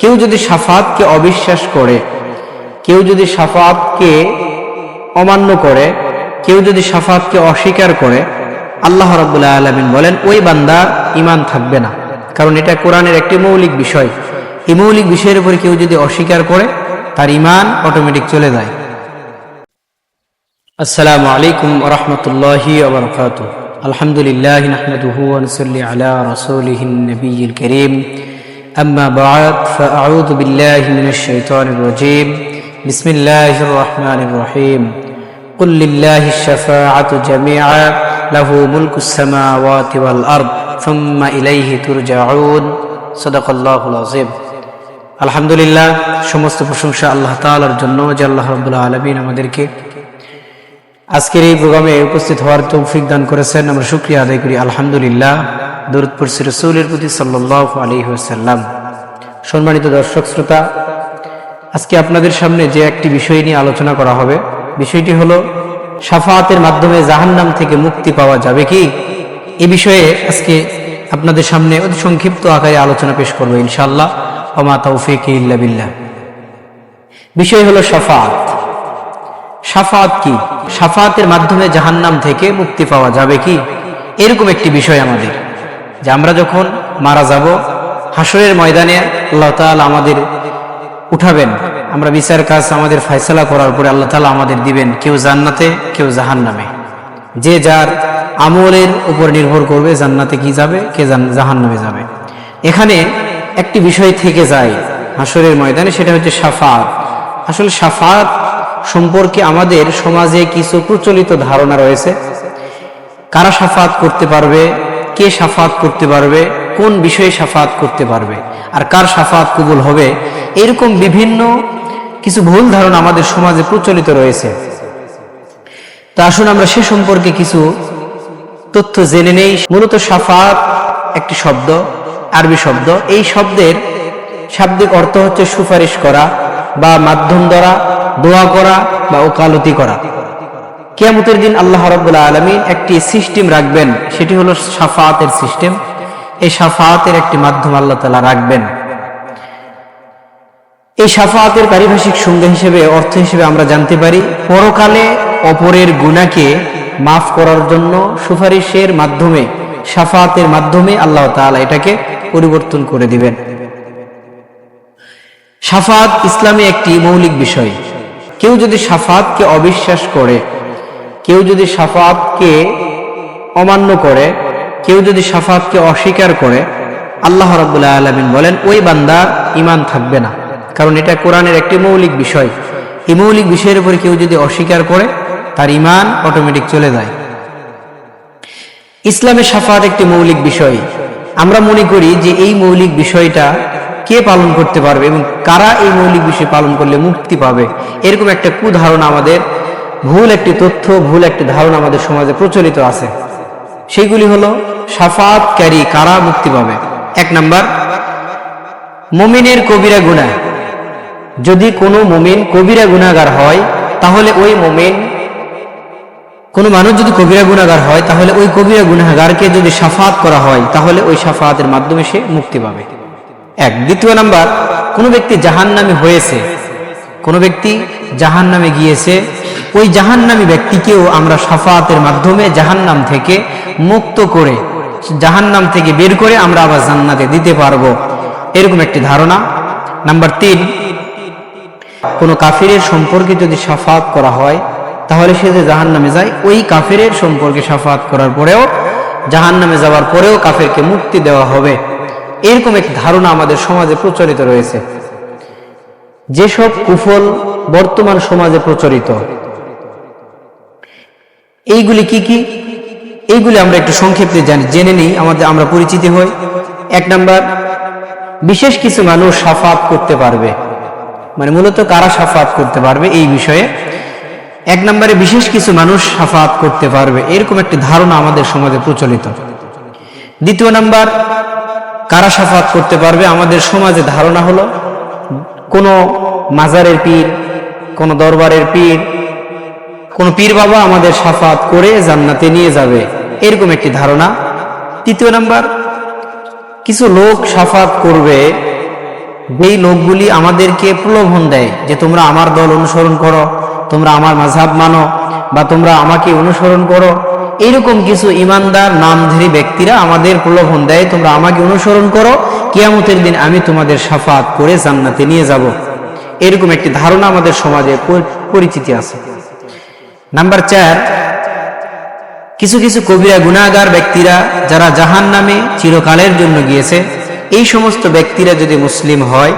কেউ যদি সাফাতকে অবিশ্বাস করে, কেউ যদি সাফাতকে অমান্য করে, কেউ যদি সাফাতকে অস্বীকার করে, আল্লাহ রাবুল্লাহ আলমিন বলেন, ওই বান্দা ইমান থাকবে না। কারণ এটা কোরআনের একটি মৌলিক বিষয়। এই মৌলিক বিষয়ের উপরে কেউ যদি অস্বীকার করে, তার ইমান অটোমেটিক চলে যায়। আসসালামু আলাইকুম রহমতুল্লাহি ওবরকাত আলহামদুলিল্লাহ নাহমাদুহু ওয়া নুসাল্লি আলা রাসূলিহিন নবিয়্যিল কারীম। আম্মা বা'দ ফাআউযু বিল্লাহি মিনাশ শাইতানির রাজীম বিসমিল্লাহির রহমানির রহিম قل لله الشفاعة جميعا له ملك السماوات والأرض ثم إليه ترجعون صدق الله العظيم আলহামদুলিল্লাহ সমস্ত প্রশংসা আল্লাহ তাআলার জন্য যে আল্লাহ রাব্বুল আলামিন আমাদেরকে আজকের এই প্রোগ্রামে উপস্থিত হওয়ার তৌফিক দান করেছেন আমরা শুক্রিয়া আদায় করি আলহামদুলিল্লাহ দরুদ রসুলের প্রতি সাল্লাহ আলী সাল্লাম সম্মানিত দর্শক শ্রোতা, আজকে আপনাদের সামনে যে একটি বিষয় নিয়ে আলোচনা করা হবে, বিষয়টি হলো সাফাতের মাধ্যমে জাহান্নাম থেকে মুক্তি পাওয়া যাবে কি? এ বিষয়ে আজকে আপনাদের সামনে অতি সংক্ষিপ্ত আকারে আলোচনা পেশ করব ইনশাআল্লাহ। ওমা তৌফিক ইল্লা বিল্লাহ। বিষয় হলো সাফাত সাফাত কি? সাফাতের মাধ্যমে জাহান্নাম থেকে মুক্তি পাওয়া যাবে কি? এরকম একটি বিষয় আমাদের। যে আমরা যখন মারা যাব হাসরের ময়দানে আল্লাহ তাআলা আমাদের উঠাবেন। আমরা বিচার কাজ আমাদের ফয়সালা করার পরে আল্লাহ তাআলা আমাদের দিবেন, কেউ জান্নাতে, কেউ জাহান্নামে। যে যার আমলের উপর নির্ভর করবে, জান্নাতে কি যাবে, কে জাহান্নামে যাবে। এখানে একটি বিষয় থেকে যায় হাসরের ময়দানে, সেটা হচ্ছে সাফাত। আসলে সাফাত সম্পর্কে আমাদের সমাজে কিছু প্রচলিত ধারণা রয়েছে। কারা সাফাত করতে পারবে কে সাফাত করতে পারবে, কোন বিষয়ে সাফাত করতে পারবে, আর কার সাফাত কবুল হবে, এরকম বিভিন্ন কিছু ভুল ধারণা আমাদের সমাজে প্রচলিত রয়েছে। তা আসুন আমরা সে সম্পর্কে কিছু তথ্য জেনে নেই। মূলত সাফাত একটি শব্দ, আরবি শব্দ। এই শব্দের শাব্দিক অর্থ হচ্ছে সুপারিশ করা বা মাধ্যম দ্বারা দোয়া করা বা ওকালতি করা। কিয়ামতের দিন আল্লাহ রব্বুল্লাহ আলমিন একটি সিস্টেম রাখবেন, সেটি হলো সাফাতের সিস্টেম। এই সাফাতের একটি মাধ্যম আল্লাহ তালা রাখবেন। এই সাফাতের পারিভাষিক সংজ্ঞা হিসেবে, অর্থ হিসেবে আমরা জানতে পারি, পরকালে অপরের গুণাকে মাফ করার জন্য সুপারিশের মাধ্যমে, সাফাতের মাধ্যমে আল্লাহ তাআলা এটাকে পরিবর্তন করে দিবেন। সাফাত ইসলামে একটি মৌলিক বিষয়। কেউ যদি সাফাতকে অবিশ্বাস করে কেউ যদি সাফাতকে অমান্য করে, কেউ যদি সাফাতকে অস্বীকার করে, আল্লাহ রাবুল্লাহ আলমিন বলেন, ওই বান্দা ইমান থাকবে না। কারণ এটা কোরআনের একটি মৌলিক বিষয়। এই মৌলিক বিষয়ের উপরে কেউ যদি অস্বীকার করে, তার ইমান অটোমেটিক চলে যায়। ইসলামের সাফাত একটি মৌলিক বিষয়। আমরা মনে করি যে এই মৌলিক বিষয়টা কে পালন করতে পারবে এবং কারা এই মৌলিক বিষয় পালন করলে মুক্তি পাবে? এরকম একটা কুধারণা আমাদের ভুল একটি তথ্য, ভুল একটি ধারণা আমাদের সমাজে প্রচলিত আছে। সেইগুলি হলো সাফাতকারী কারা মুক্তি পাবে? এক নাম্বার, মমিনের কবিরা গুণা যদি কোনো মমিন কবিরা গুণাগার হয়, তাহলে ওই মমিন, কোনো মানুষ যদি কবিরা গুণাগার হয়, তাহলে ওই কবিরা গুণাগারকে যদি সাফাত করা হয়, তাহলে ওই সাফাতের মাধ্যমে সে মুক্তি পাবে। এক। দ্বিতীয় নাম্বার, কোনো ব্যক্তি জাহান নামে হয়েছে, কোনো ব্যক্তি জাহান নামে গিয়েছে ওই জাহান নামী ব্যক্তিকেও আমরা সাফাতের মাধ্যমে জাহান নাম থেকে মুক্ত করে জাহান নাম থেকে বের করে আমরা আবার জান্নাতে দিতে পারব। এরকম একটি ধারণা। নাম্বার তিন, কোনো কাফিরের সম্পর্কে যদি সাফাত করা হয়, তাহলে সে যে জাহান নামে যায়, ওই কাফিরের সম্পর্কে সাফাত করার পরেও জাহান নামে যাওয়ার পরেও কাফেরকে মুক্তি দেওয়া হবে। এরকম একটি ধারণা আমাদের সমাজে প্রচলিত রয়েছে। যেসব কুফল বর্তমান সমাজে প্রচলিত এইগুলি কি কি? এইগুলি আমরা একটু সংক্ষেপে জানি। জেনে নিই, আমাদের আমরা পরিচিতি হই। এক নাম্বার, বিশেষ কিছু মানুষ সাফাত করতে পারবে। মানে মূলত কারা সাফাত করতে পারবে এই বিষয়ে? এক নম্বরে, বিশেষ কিছু মানুষ সাফাত করতে পারবে। এরকম একটি ধারণা আমাদের সমাজে প্রচলিত। দ্বিতীয় নাম্বার, কারা সাফাত করতে পারবে? আমাদের সমাজে ধারণা হলো, কোনো মাজারের পীর, কোনো দরবারের পীর কোন পীর বাবা আমাদের সাফাত করে জান্নাতে নিয়ে যাবে। এরকম একটি ধারণা। তৃতীয় নাম্বার, কিছু লোক সাফাত করবে। যেই লোকগুলি আমাদেরকে প্রলোভন দেয় যে তোমরা আমার দল অনুসরণ করো, তোমরা আমার মাঝাব মানো বা তোমরা আমাকে অনুসরণ করো এইরকম কিছু ইমানদার নামধারী ব্যক্তিরা আমাদের প্রলোভন দেয়, তোমরা আমাকে অনুসরণ করো, কিয়ামতের দিন আমি তোমাদের সাফাত করে জান্নাতে নিয়ে যাব। এরকম একটি ধারণা আমাদের সমাজে পরিচিতি আছে। নাম্বার চার, কিছু কিছু কবিরা গুণাগার ব্যক্তিরা যারা জাহান নামে চিরকালের জন্য গিয়েছে, এই সমস্ত ব্যক্তিরা যদি মুসলিম হয়,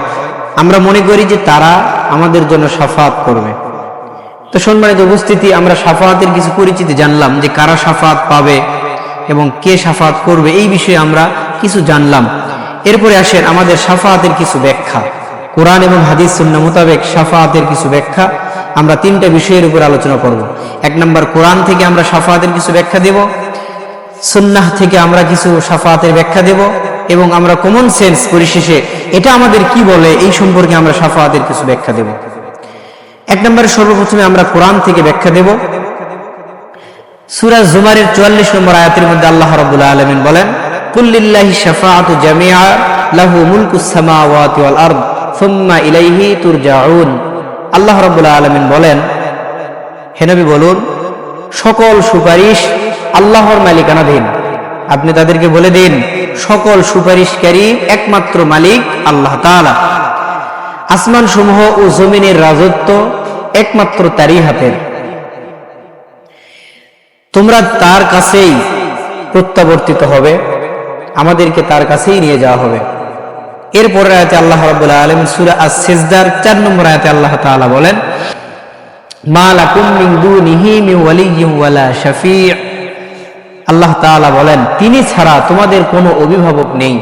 আমরা মনে করি যে তারা আমাদের জন্য সাফাত করবে। তো সম্মানিত উপস্থিতি, আমরা সাফাতের কিছু পরিচিতি জানলাম যে কারা সাফাত পাবে এবং কে সাফাত করবে, এই বিষয়ে আমরা কিছু জানলাম। এরপরে আসেন আমাদের সাফাতের কিছু ব্যাখ্যা। কোরআন এবং হাদিস সুন্না মোতাবেক সাফাতের কিছু ব্যাখ্যা। আমরা তিনটা বিষয়ের উপর আলোচনা করব। এক নম্বর, কোরআন থেকে আমরা সাফাতের কিছু ব্যাখ্যা দেব। সুন্নাহ থেকে আমরা কিছু সাফাতের ব্যাখ্যা দেব। এবং আমরা কমন সেন্স পরিশেষে এটা আমাদের কি বলে, এই সম্পর্কে আমরা সাফাতের কিছু ব্যাখ্যা দেব। এক নম্বরে, সর্বপ্রথমে আমরা কোরআন থেকে ব্যাখ্যা দেব। সুরাজ জুমারের চুয়াল্লিশ নম্বর আয়াতের মধ্যে আল্লাহ রাব্বুল আলামিন বলেন কুল্লিল্লাহি শাফাআতু জামিআ, লাহু মুলকুস ওয়াল আরদ, সুম্মা ইলাইহি তুরজাউন। আল্লাহ রাব্বুল আলামিন বলেন হেনবি বলুন, সকল সুপারিশ আল্লাহর মালিকানাধীন। আপনি তাদেরকে বলে দিন, সকল সুপারিশকারী একমাত্র মালিক আল্লাহ তাআলা। আসমান সমূহ ও জমিনের রাজত্ব একমাত্র তারই হাতের। তোমরা তার কাছেই প্রত্যাবর্তিত হবে, আমাদেরকে তার কাছেই নিয়ে যাওয়া হবে। এরপরের আয়াতে আল্লাহ রাব্বুল আলামিন সূরা আস-সিজদার 4 নম্বর আয়াতে আল্লাহ তাআলা বলেন, মা লাকুম মিন দুনিহি মিন ওয়ালিয়্যিন ওয়ালা শাফি' আল্লাহ তাআলা বলেন, তিনি ছাড়া তোমাদের কোনো অভিভাবক নেই।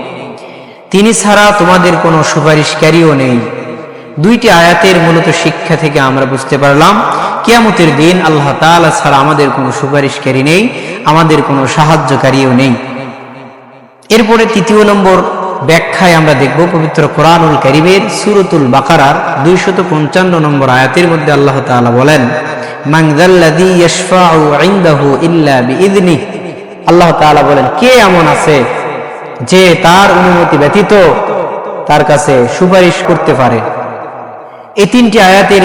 তিনি ছাড়া তোমাদের কোনো সুপারিশকারীও নেই। দুইটি আয়াতের মূলত শিক্ষা থেকে আমরা বুঝতে পারলাম, কিয়ামতের দিন আল্লাহ তাআলা ছাড়া আমাদের কোনো সুপারিশকারী নেই, আমাদের কোনো সাহায্যকারীও নেই। এরপরে তৃতীয় নম্বর ব্যাখ্যায় আমরা দেখব পবিত্র কোরআনুল করিমের সুরতুল বাকারার দুইশত পঞ্চান্ন নম্বর আয়াতের মধ্যে আল্লাহ তাআলা বলেন আল্লাহ তাআলা বলেন, কে এমন আছে যে তার অনুমতি ব্যতীত তার কাছে সুপারিশ করতে পারে? এই তিনটি আয়াতের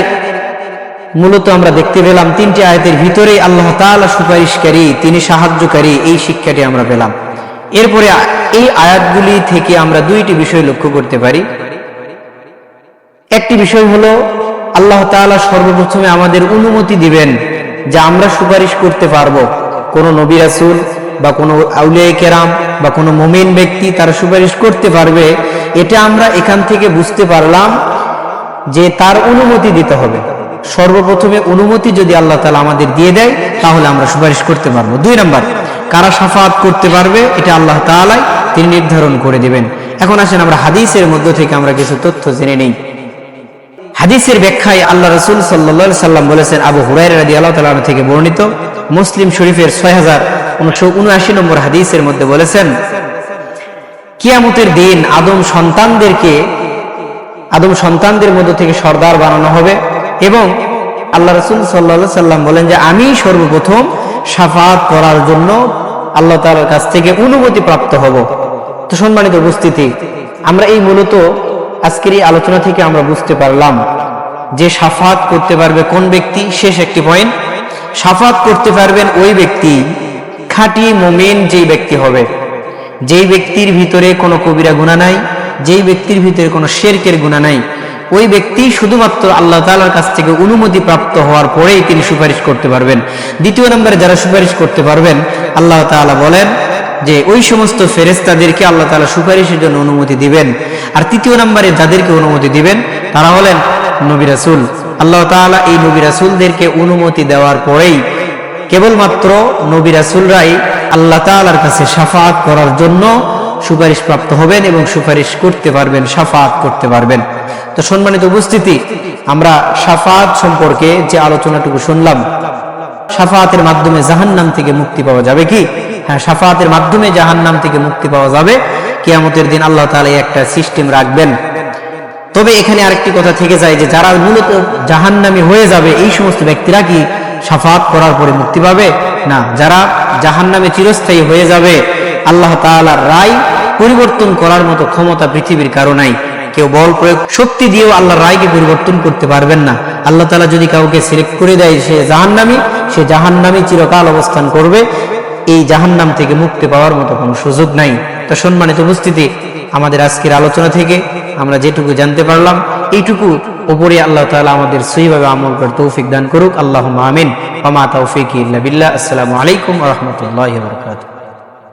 মূলত আমরা দেখতে পেলাম, তিনটি আয়াতের ভিতরেই আল্লাহ তাআলা সুপারিশকারী, তিনি সাহায্যকারী, এই শিক্ষাটি আমরা পেলাম। এরপরে এই আয়াতগুলি থেকে আমরা দুইটি বিষয় লক্ষ্য করতে পারি। একটি বিষয় হলো, আল্লাহ তাআলা সর্বপ্রথমে আমাদের অনুমতি দিবেন যে আমরা সুপারিশ করতে পারব কোনো নবী রাসূল বা কোনো আউলিয়া কেরাম বা কোনো মমিন ব্যক্তি তারা সুপারিশ করতে পারবে। এটা আমরা এখান থেকে বুঝতে পারলাম যে তার অনুমতি দিতে হবে। সর্বপ্রথমে অনুমতি যদি আল্লাহ তালা আমাদের দিয়ে দেয়, তাহলে আমরা সুপারিশ করতে পারব। দুই নাম্বার কারা সাফাত করতে পারবে, এটা আল্লাহ তালাই তিনি নির্ধারণ করে দিবেন। এখন আসেন আমরা হাদিসের মধ্য থেকে আমরা কিছু তথ্য জেনে নেই। হাদিসের ব্যাখ্যায় আল্লাহ রসুল সাল্লা সাল্লাম বলেছেন, আবু হুরাই রাদি আল্লাহ তালা থেকে বর্ণিত, মুসলিম শরীফের ছয় হাজার উনিশশো উনআশি নম্বর হাদিসের মধ্যে বলেছেন, কিয়ামতের দিন আদম সন্তানদেরকে, আদম সন্তানদের মধ্য থেকে সর্দার বানানো হবে এবং আল্লাহ রসুল সাল্লা সাল্লাম বলেন যে, আমি সর্বপ্রথম সাফাত করার জন্য আল্লাহ তালার কাছ থেকে অনুমতি প্রাপ্ত হব। তো সম্মানিত উপস্থিতি, আমরা এই মূলত আজকের এই আলোচনা থেকে আমরা বুঝতে পারলাম যে সাফাত করতে পারবে কোন ব্যক্তি, শেষ একটি পয়েন্ট সাফাত করতে পারবেন ওই ব্যক্তি, খাঁটি মোমেন যেই ব্যক্তি হবে। যেই ব্যক্তির ভিতরে কোনো কবিরা গুণা নাই, যেই ব্যক্তির ভিতরে কোনো শেরকের গুণা নাই ওই ব্যক্তি শুধুমাত্র আল্লাহ তালার কাছ থেকে অনুমতি প্রাপ্ত হওয়ার পরেই তিনি সুপারিশ করতে পারবেন। দ্বিতীয় নম্বরে যারা সুপারিশ করতে পারবেন, আল্লাহ তাআলা বলেন যে ওই সমস্ত ফেরেস্তাদেরকে আল্লাহ তালা সুপারিশের জন্য অনুমতি দিবেন। আর তৃতীয় নম্বরে যাদেরকে অনুমতি দিবেন, তারা হলেন নবী রাসূল। আল্লাহ তাআলা এই নবী রাসূলদেরকে অনুমতি দেওয়ার পরেই কেবলমাত্র নবী রাসূলরাই আল্লাহ তাআলার কাছে সাফাত করার জন্য সুপারিশ প্রাপ্ত হবেন এবং সুপারিশ করতে পারবেন, সাফাত করতে পারবেন। তো সম্মানিত উপস্থিতি, আমরা সাফাত সম্পর্কে যে আলোচনাটুকু শুনলাম, সাফাতের মাধ্যমে জাহান্নাম থেকে মুক্তি পাওয়া যাবে কি? হ্যাঁ সাফাতের মাধ্যমে জাহান্নাম থেকে মুক্তি পাওয়া যাবে। কিয়ামতের দিন আল্লাহ এই একটা সিস্টেম রাখবেন। তবে এখানে আরেকটি কথা থেকে যায় যে, যারা মূলত জাহান্নামী হয়ে যাবে, এই সমস্ত ব্যক্তিরা কি সাফাত করার পরে মুক্তি পাবে? না, যারা জাহান্নামে চিরস্থায়ী হয়ে যাবে, আল্লাহ তাআলার রায় পরিবর্তন করার মতো ক্ষমতা পৃথিবীর কারও নাই। কেউ বল প্রয়োগ শক্তি দিয়েও আল্লাহর রায়কে পরিবর্তন করতে পারবেন না। আল্লাহ তালা যদি কাউকে সিলেক্ট করে দেয়, সে জাহান্নামি সে জাহান্নামি চিরকাল অবস্থান করবে। এই জাহান্নাম থেকে মুক্তি পাওয়ার মতো কোনো সুযোগ নাই। তো সম্মানিত উপস্থিতি, আমাদের আজকের আলোচনা থেকে আমরা যেটুকু জানতে পারলাম, এইটুকু উপরে আল্লাহ তালা আমাদের সহিভাবে আমল করে তৌফিক দান করুক। আল্লাহ আমিন। ওমা তৌফিক ইল্লা বিল্লাহ। আসসালামু আলাইকুম রহমতুল্লাহ বরকাতুহ।